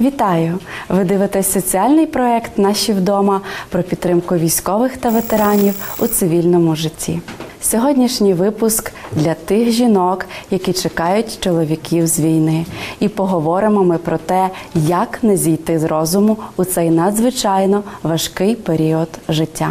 Вітаю! Ви дивитесь соціальний проект Наші вдома про підтримку військових та ветеранів у цивільному житті. Сьогоднішній випуск для тих жінок, які чекають чоловіків з війни. І поговоримо ми про те, як не зійти з розуму у цей надзвичайно важкий період життя.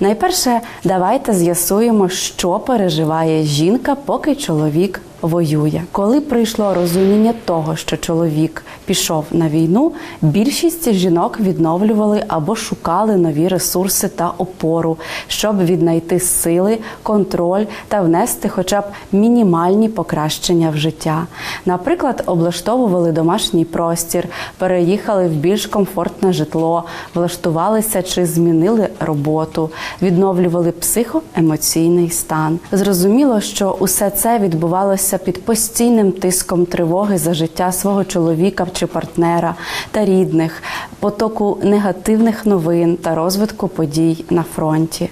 Найперше, давайте з'ясуємо, що переживає жінка, поки чоловік воює. Коли прийшло розуміння того, що чоловік пішов на війну, більшість жінок відновлювали або шукали нові ресурси та опору, щоб віднайти сили, контроль та внести хоча б мінімальні покращення в життя. Наприклад, облаштовували домашній простір, переїхали в більш комфортне житло, влаштувалися чи змінили роботу, відновлювали психоемоційний стан. Зрозуміло, що усе це відбувалося під постійним тиском тривоги за життя свого чоловіка чи партнера та рідних, потоку негативних новин та розвитку подій на фронті.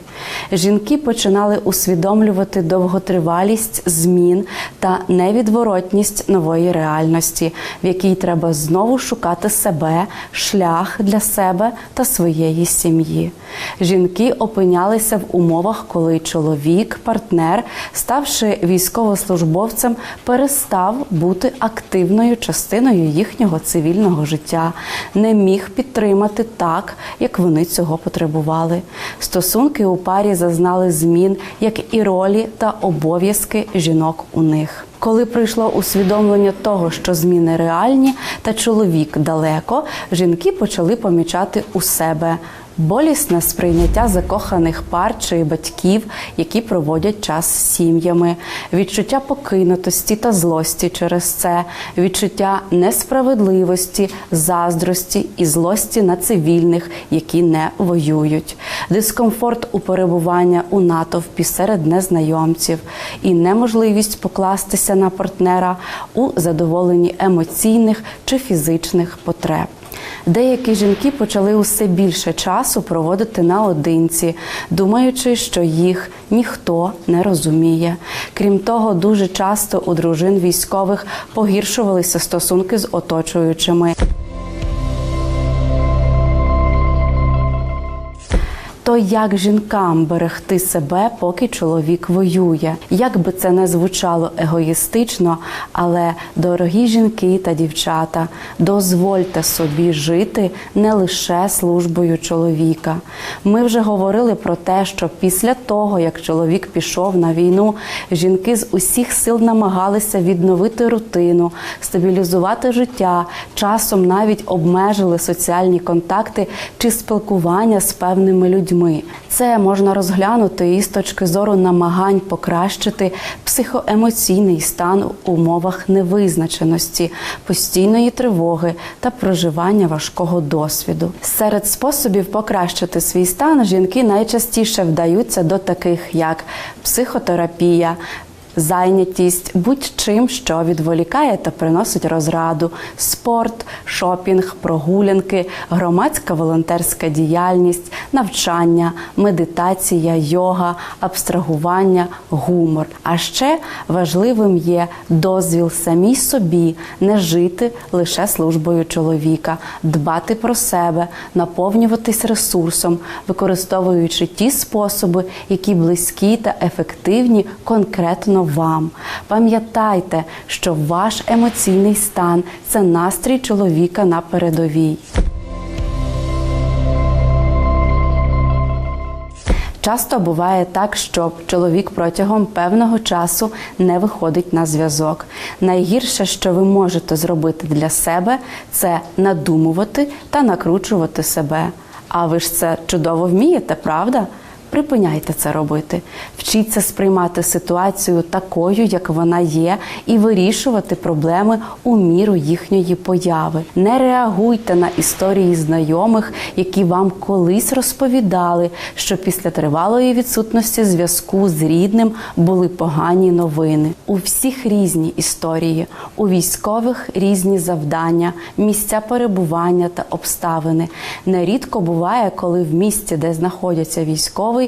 Жінки починали усвідомлювати довготривалість змін та невідворотність нової реальності, в якій треба знову шукати себе, шлях для себе та своєї сім'ї. Жінки опинялися в умовах, коли чоловік, партнер, ставши військовослужбовцем, перестав бути активною частиною їхнього цивільного життя, не міг підтримати так, як вони цього потребували. Стосунки у парі зазнали змін, як і ролі та обов'язки жінок у них. Коли прийшло усвідомлення того, що зміни реальні, та чоловік далеко, жінки почали помічати у себе болісне сприйняття закоханих пар чи батьків, які проводять час з сім'ями, відчуття покинутості та злості через це, відчуття несправедливості, заздрості і злості на цивільних, які не воюють, дискомфорт у перебування у натовпі серед незнайомців. І неможливість покластися на партнера у задоволенні емоційних чи фізичних потреб. Деякі жінки почали усе більше часу проводити наодинці, думаючи, що їх ніхто не розуміє. Крім того, дуже часто у дружин військових погіршувалися стосунки з оточуючими. Як жінкам берегти себе, поки чоловік воює? Як би це не звучало егоїстично, але дорогі жінки та дівчата, дозвольте собі жити не лише службою чоловіка. Ми вже говорили про те, що після того, як чоловік пішов на війну, жінки з усіх сил намагалися відновити рутину, стабілізувати життя, часом навіть обмежили соціальні контакти чи спілкування з певними людьми. Це можна розглянути і з точки зору намагань покращити психоемоційний стан у умовах невизначеності, постійної тривоги та проживання важкого досвіду. Серед способів покращити свій стан жінки найчастіше вдаються до таких як психотерапія. Зайнятість будь-чим, що відволікає та приносить розраду, спорт, шопінг, прогулянки, громадська волонтерська діяльність, навчання, медитація, йога, абстрагування, гумор. А ще важливим є дозвіл самій собі не жити лише службою чоловіка, дбати про себе, наповнюватись ресурсом, використовуючи ті способи, які близькі та ефективні конкретно вам. Пам'ятайте, що ваш емоційний стан це настрій чоловіка на передовій. Часто буває так, що чоловік протягом певного часу не виходить на зв'язок. Найгірше, що ви можете зробити для себе, це надумувати та накручувати себе. А ви ж це чудово вмієте, правда? Припиняйте це робити. Вчіться сприймати ситуацію такою, як вона є, і вирішувати проблеми у міру їхньої появи. Не реагуйте на історії знайомих, які вам колись розповідали, що після тривалої відсутності зв'язку з рідним були погані новини. У всіх різні історії, у військових різні завдання, місця перебування та обставини. Нерідко буває, коли в місті, де знаходяться військовий,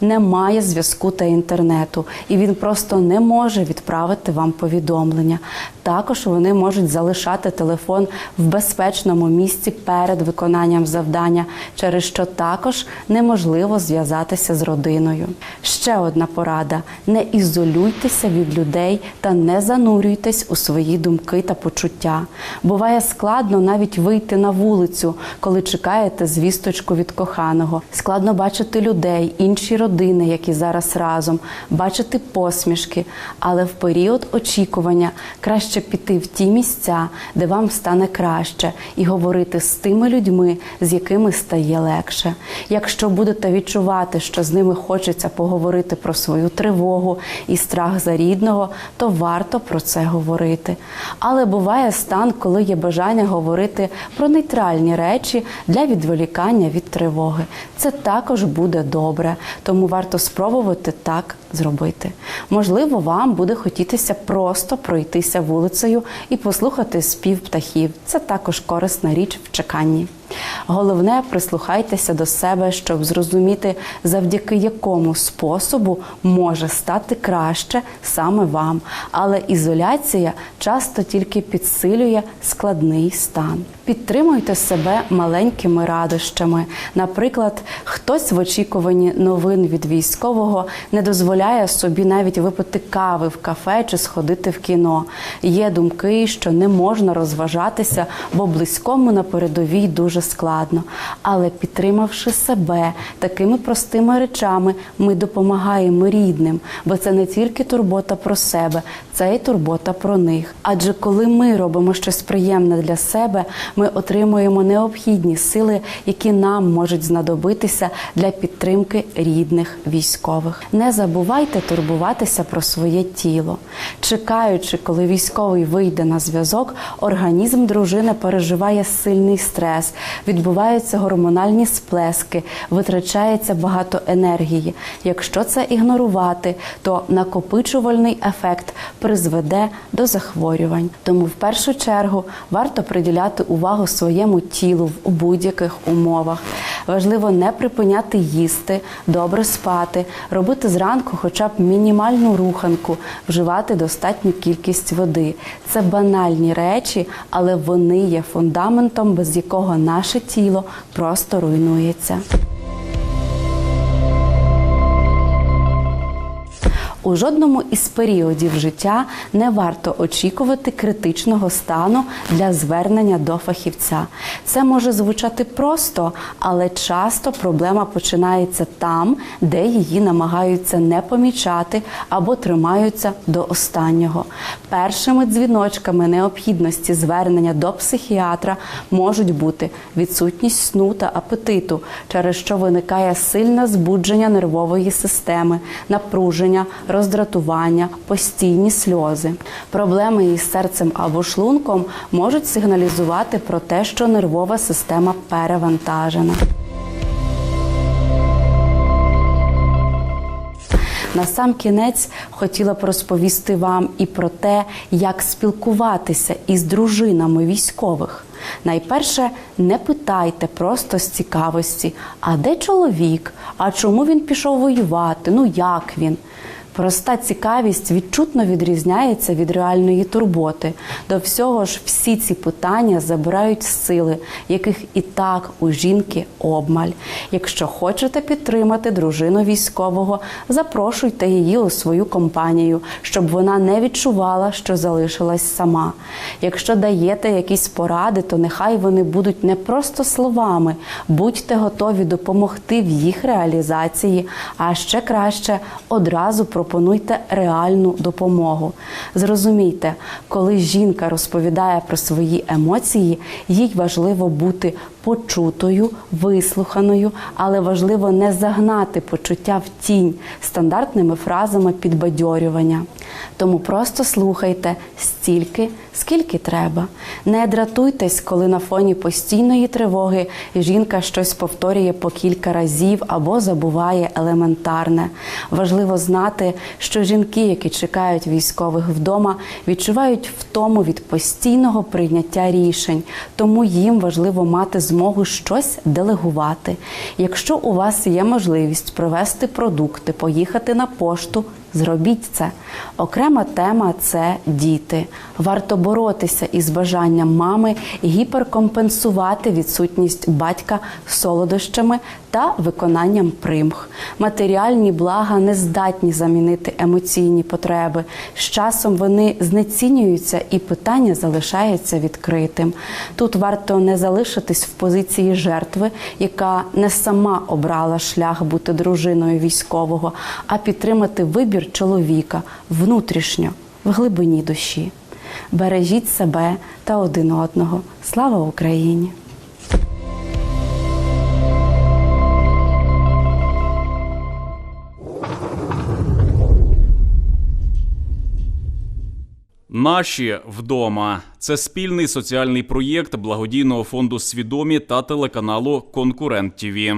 немає зв'язку та інтернету, і він просто не може відправити вам повідомлення. Також вони можуть залишати телефон в безпечному місці перед виконанням завдання, через що також неможливо зв'язатися з родиною. Ще одна порада: не ізолюйтеся від людей та не занурюйтесь у свої думки та почуття. Буває складно навіть вийти на вулицю, коли чекаєте звісточку від коханого. Складно бачити людей, інші родини, які зараз разом, бачити посмішки, але в період очікування краще піти в ті місця, де вам стане краще, і говорити з тими людьми, з якими стає легше. Якщо будете відчувати, що з ними хочеться поговорити про свою тривогу і страх за рідного, то варто про це говорити. Але буває стан, коли є бажання говорити про нейтральні речі для відволікання від тривоги. Це також буде добре, тому варто спробувати так зробити. Можливо, вам буде хотітися просто пройтися вулицею і послухати спів птахів. Це також корисна річ в чеканні. Головне, прислухайтеся до себе, щоб зрозуміти, завдяки якому способу може стати краще саме вам. Але ізоляція часто тільки підсилює складний стан. Підтримуйте себе маленькими радощами. Наприклад, хтось в очікуванні новин від військового не дозволяє собі навіть випити кави в кафе чи сходити в кіно. Є думки, що не можна розважатися, бо близькому на передовій дуже складно. Але підтримавши себе такими простими речами, ми допомагаємо рідним, бо це не тільки турбота про себе, це й турбота про них. Адже коли ми робимо щось приємне для себе, ми отримуємо необхідні сили, які нам можуть знадобитися для підтримки рідних військових. Не забувайте турбуватися про своє тіло. Чекаючи, коли військовий вийде на зв'язок, організм дружини переживає сильний стрес, відбуваються гормональні сплески, витрачається багато енергії. Якщо це ігнорувати, то накопичувальний ефект призведе до захворювань. Тому в першу чергу варто приділяти увагу своєму тілу в будь-яких умовах. Важливо не припиняти їсти, добре спати, робити зранку хоча б мінімальну руханку, вживати достатню кількість води. Це банальні речі, але вони є фундаментом, без якого наше тіло просто руйнується. У жодному із періодів життя не варто очікувати критичного стану для звернення до фахівця. Це може звучати просто, але часто проблема починається там, де її намагаються не помічати або тримаються до останнього. Першими дзвіночками необхідності звернення до психіатра можуть бути відсутність сну та апетиту, через що виникає сильне збудження нервової системи, напруження роздратування, постійні сльози. Проблеми із серцем або шлунком можуть сигналізувати про те, що нервова система перевантажена. На сам кінець хотіла б розповісти вам і про те, як спілкуватися із дружинами військових. Найперше, не питайте просто з цікавості, а де чоловік? А чому він пішов воювати? Ну як він? Проста цікавість відчутно відрізняється від реальної турботи. До всього ж, всі ці питання забирають сили, яких і так у жінки обмаль. Якщо хочете підтримати дружину військового, запрошуйте її у свою компанію, щоб вона не відчувала, що залишилась сама. Якщо даєте якісь поради, то нехай вони будуть не просто словами, будьте готові допомогти в їх реалізації, а ще краще одразу пропонувати пропонуйте реальну допомогу. Зрозумійте, коли жінка розповідає про свої емоції, їй важливо бути почутою, вислуханою, але важливо не загнати почуття в тінь стандартними фразами підбадьорювання. Тому просто слухайте стільки, скільки треба. Не дратуйтесь, коли на фоні постійної тривоги жінка щось повторює по кілька разів або забуває елементарне. Важливо знати, що жінки, які чекають військових вдома, відчувають втому від постійного прийняття рішень, тому їм важливо мати змогу щось делегувати. Якщо у вас є можливість провести продукти, поїхати на пошту. Зробіть це. Окрема тема це діти. Варто боротися із бажанням мами гіперкомпенсувати відсутність батька солодощами та виконанням примх. Матеріальні блага не здатні замінити емоційні потреби. З часом вони знецінюються і питання залишається відкритим. Тут варто не залишитись в позиції жертви, яка не сама обрала шлях бути дружиною військового, а підтримати чоловіка внутрішньо, в глибині душі. Бережіть себе та один одного. Слава Україні! Наші вдома це спільний соціальний проєкт благодійного фонду Свідомі та телеканалу Конкурент ТІВІ.